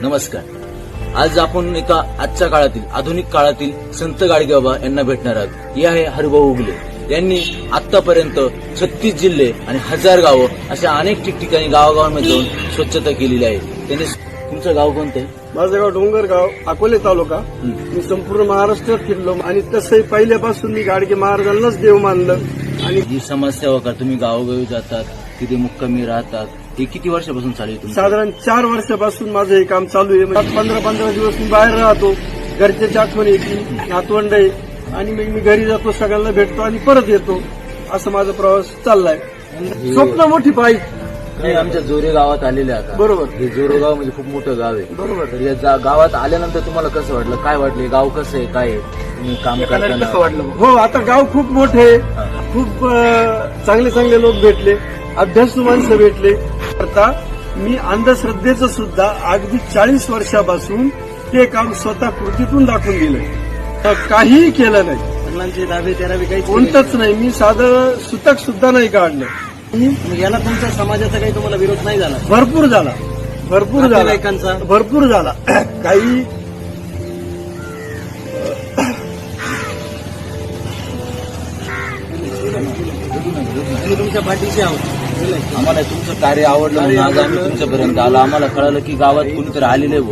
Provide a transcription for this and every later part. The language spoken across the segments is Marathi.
नमस्कार. आज आपण एका आजच्या काळातील आधुनिक काळातील संत गाडगेबाबा यांना भेटणार आहोत. हे आहे हरिभाऊ उगले. यांनी आतापर्यंत छत्तीस जिल्हे आणि हजार गावं अशा अनेक ठिकठिकाणी गावागावांमध्ये जाऊन स्वच्छता केलेली आहे. त्यांनी तुमचं गाव कोणतं आहे? माझं गाव डोंगरगाव अकोले तालुका. हं. मी संपूर्ण महाराष्ट्रात फिरलो आणि तसंही पहिल्यापासून मी गाडगे महाराजांनाच देव मानलं. आणि जी समाजसेवा का तुम्ही गावोगावी जातात. तिथे मुक्कामी राहतात? हे किती वर्षापासून चालू आहे तुमचं? साधारण चार वर्षापासून माझं हे काम चालू आहे. म्हणजे पंधरा पंधरा दिवस मी बाहेर राहतो. घरच्याची आठवण येते. नातवंड आहे. आणि मग मी घरी जातो सगळ्यांना भेटतो आणि परत येतो. असं माझा प्रवास चाललाय. स्वप्न मोठी पाहिजे. तुम्ही आमच्या जोरे गावात आलेले आता. बरोबर. हे जोरे गाव म्हणजे खूप मोठं गाव आहे. बरोबर. तर या जा- गावात आल्यानंतर तुम्हाला कसं वाटलं? काय वाटलं? गाव कसं आहे? काय आहे? तुम्ही काम करताना हो आता गाव खूप मोठे आहे. खूप अं, चांगले चांगले लोक भेटले. अभ्यासू माणसं भेटले आता मी अंधश्रद्धेचं सुद्धा अगदी चाळीस वर्षापासून ते काम स्वतः कृतीतून दाखवून दिलंय. तर काहीही केलं नाही. वडिलांचे दहावी तेरावी काही कोणतंच नाही. मी साधं सुतक सुद्धा नाही काढलं. याला तुमच्या समाजाचा काही तुम्हाला विरोध नाही झाला? भरपूर झाला. भरपूर झाला. नातेवाईकांचा? भरपूर झाला. काही तुमच्या पाठीशी आहोत. आम्हाला तुमचं कार्य आवडलं म्हणून आज आम्ही तुमच्यापर्यंत आलो. आम्हाला कळालं की गावात कोणीतरी आलेलं आहे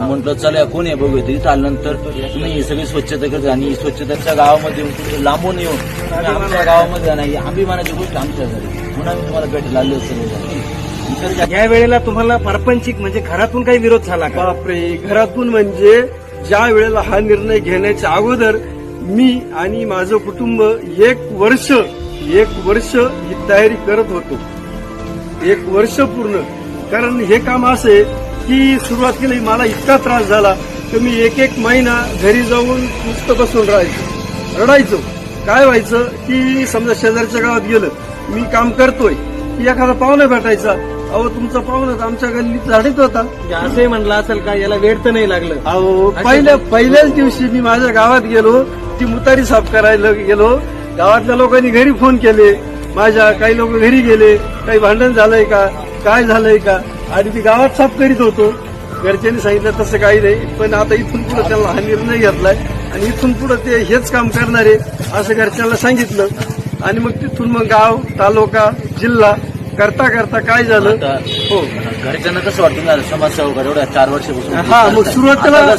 म्हटलं चला कोण आहे? बघूया. इथं आल्यानंतर तुम्ही ही सगळी स्वच्छता करता आणि ही स्वच्छतेच्या गावामध्ये येऊन तुम्ही लांबून येऊन आमच्या गावामध्ये नाही अभिमानाची गोष्ट आमच्या घरी. म्हणून आम्ही तुम्हाला भेटायला आलो सगळे या वेळेला तुम्हाला परपंचिक म्हणजे घरातून काही विरोध झाला का? बापरे घरातून म्हणजे ज्या वेळेला हा निर्णय घेण्याच्या अगोदर मी आणि माझं कुटुंब एक वर्ष एक वर्ष ही तयारी करत होतो. एक वर्ष पूर्ण. कारण हे काम असं की सुरुवातीला मला इतका त्रास झाला की मी एक एक महिना घरी जाऊन नुसतं बसून राहायचो रडायचो. काय व्हायचं की समजा शेजारच्या गावात गेलं मी काम करतोय की एखादा पाहुणा भेटायचा. अहो तुमचा पाहुणा आमच्या गल्लीत झाडीत होता. म्हणजे असंही म्हणलं असेल का याला वेळ तर नाही लागलं. अहो पहिल्या पहिल्याच दिवशी मी माझ्या गावात गेलो ती मुतारी साफ करायला गेलो गावातल्या लोकांनी घरी फोन केले. माझ्या काही लोक घरी गेले. काही भांडण झालंय का? काय झालंय का? आणि मी गावात साफ करीत होतो. घरच्यांनी सांगितलं तसं काही नाही. पण आता इथून पुढे त्याला हा निर्णय घेतलाय. आणि इथून पुढे ते हेच काम करणार. आहे असं घरच्यांना सांगितलं. आणि मग तिथून मग गाव तालुका जिल्हा करता करता काय झालं? हो. घरच्यांना कसं वाटतं? तुम्ही आता समाजसेवा एवढ्या चार वर्षापासून हा मग सुरुवातीला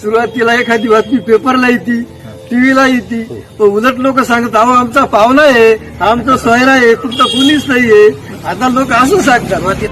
सुरुवातीला एखादी बातमी पेपरला येते. टीव्हीला येते. पण उलट लोक सांगत अहो आमचा पाहुणा आहे आमचा सोयरा आहे तुमचा कुणीच नाहीये. आता लोक असं सांगतात.